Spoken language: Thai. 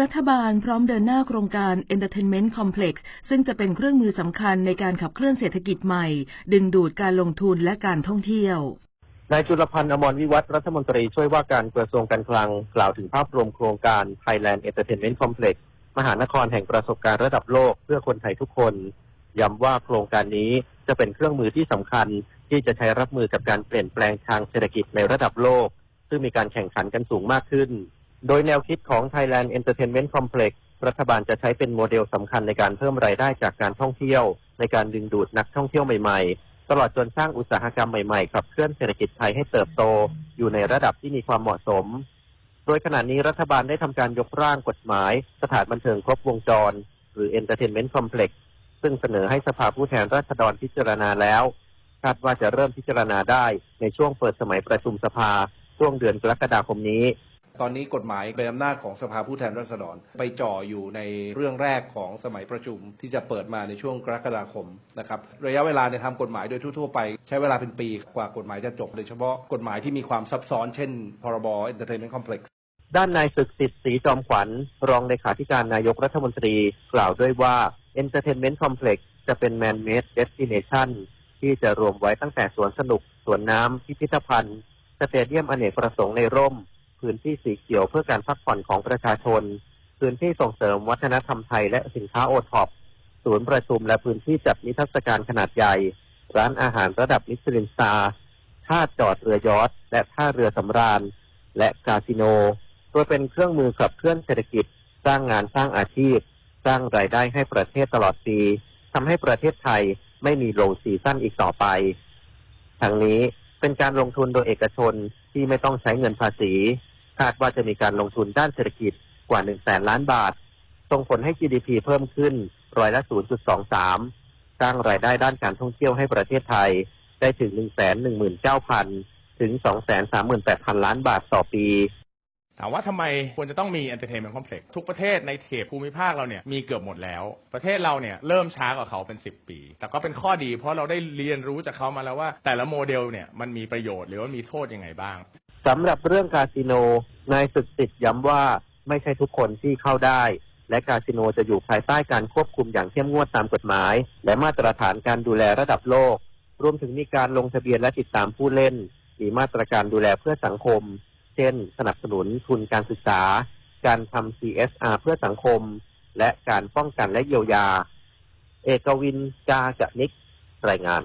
รัฐบาลพร้อมเดินหน้าโครงการ Entertainment Complex ซึ่งจะเป็นเครื่องมือสำคัญในการขับเคลื่อนเศรษฐกิจใหม่ ดึงดูดการลงทุนและการท่องเที่ยวนายจุลพันธ์อมรวิวัฒรัฐมนตรีช่วยว่าการกระทรวงการคลังกล่าวถึงภาพรวมโครงการ Thailand Entertainment Complex มหานครแห่งประสบการณ์ระดับโลกเพื่อคนไทยทุกคนย้ำว่าโครงการนี้จะเป็นเครื่องมือที่สำคัญที่จะใช้รับมือกับการเปลี่ยนแปลงทางเศรษฐกิจในระดับโลก ซึ่งมีการแข่งขันกันสูงมากขึ้น โดยแนวคิดของ Thailand Entertainment Complex รัฐบาลจะใช้เป็นโมเดลสำคัญในการเพิ่มรายได้จากการท่องเที่ยว ในการดึงดูดนักท่องเที่ยวใหม่ๆ ตลอดจนสร้างอุตสาหกรรมใหม่ๆขับเคลื่อนเศรษฐกิจไทยให้เติบโต อยู่ในระดับที่มีความเหมาะสม โดยขณะนี้รัฐบาลได้ทำการยกร่างกฎหมาย สถานบันเทิงครบวงจร หรือ Entertainment Complex ซึ่งเสนอให้สภาผู้แทนราษฎรพิจารณาแล้วคาดว่าจะเริ่มพิจารณาได้ในช่วงเปิดสมัยประชุมสภาช่วงเดือนกรกฎาคมนี้ ตอนนี้กฎหมายเป็นอำนาจของสภาผู้แทนราษฎร ไปจ่ออยู่ในเรื่องแรกของสมัยประชุมที่จะเปิดมาในช่วงกรกฎาคมนะครับระยะเวลาในทำกฎหมายโดยทั่วๆไป ใช้เวลาเป็นปีกว่ากฎหมายจะจบโดยเฉพาะกฎหมายที่มีความซับซ้อนเช่น พรบ Entertainment Complex ด้านนายศึกสิทธิ์ศรีจอมขวัญ รองเลขาธิการนายกรัฐมนตรีกล่าวด้วยว่า Entertainment Complex จะเป็น Man-made Destination ที่จะรวมไว้ตั้งแต่สวนสนุก สวนน้ำพิพิธภัณฑ์ สเตเดียมอเนกประสงค์ในร่ม พื้นที่สีเขียวเพื่อการพักผ่อนของประชาชน พื้นที่ส่งเสริมวัฒนธรรมไทยและสินค้าโอท็อปศูนย์ประชุมและพื้นที่จัดนิทรรศการขนาดใหญ่ ร้านอาหารระดับมิชลินสตาร์ท่าจอดเรือยอชต์และท่าเรือสำราญ และคาสิโนโดยเป็นเครื่องมือขับเคลื่อนเศรษฐกิจ สร้างงานสร้างอาชีพ สร้างรายได้ให้ประเทศตลอดปีทำให้ประเทศไทยไม่มีโลซีซั่นอีกต่อไป ทั้งนี้เป็นการลงทุนโดยเอกชนที่ไม่ต้องใช้เงินภาษี คาดว่าจะมีการลงทุนด้านเศรษฐกิจกว่า1แสนล้านบาท ส่งผลให้ GDP เพิ่มขึ้นร้อยละ 0.23 สร้างรายได้ด้านการท่องเที่ยวให้ประเทศไทย ได้ถึง 119,000 ถึง 238,000 ล้านบาทต่อปีถามว่าทำไมควรจะต้องมี entertainment complex ทุกประเทศในเขตภูมิภาคเราเนี่ยมีเกือบหมดแล้ว ประเทศเราเนี่ยเริ่มช้ากว่าเขาเป็น 10 ปี แต่ก็เป็นข้อดีเพราะเราได้เรียนรู้จากเขามาแล้วว่า แต่ละโมเดลเนี่ยมันมีประโยชน์หรือว่ามีโทษยังไงบ้าง สำหรับเรื่องคาสิโนนายศึกสิทธิ์ย้ำว่าไม่ใช่ทุกคนที่เข้าได้ และคาสิโนจะอยู่ภายใต้การควบคุมอย่างเข้มงวดตามกฎหมาย และมาตรฐานการดูแลระดับโลก รวมถึงมีการลงทะเบียนและติดตามผู้เล่น มีมาตรการดูแลเพื่อสังคม เช่น สนับสนุนทุนการศึกษา การทำ CSR เพื่อสังคม และการป้องกันและเยียวยา เอกวินกาจะนิกรายงาน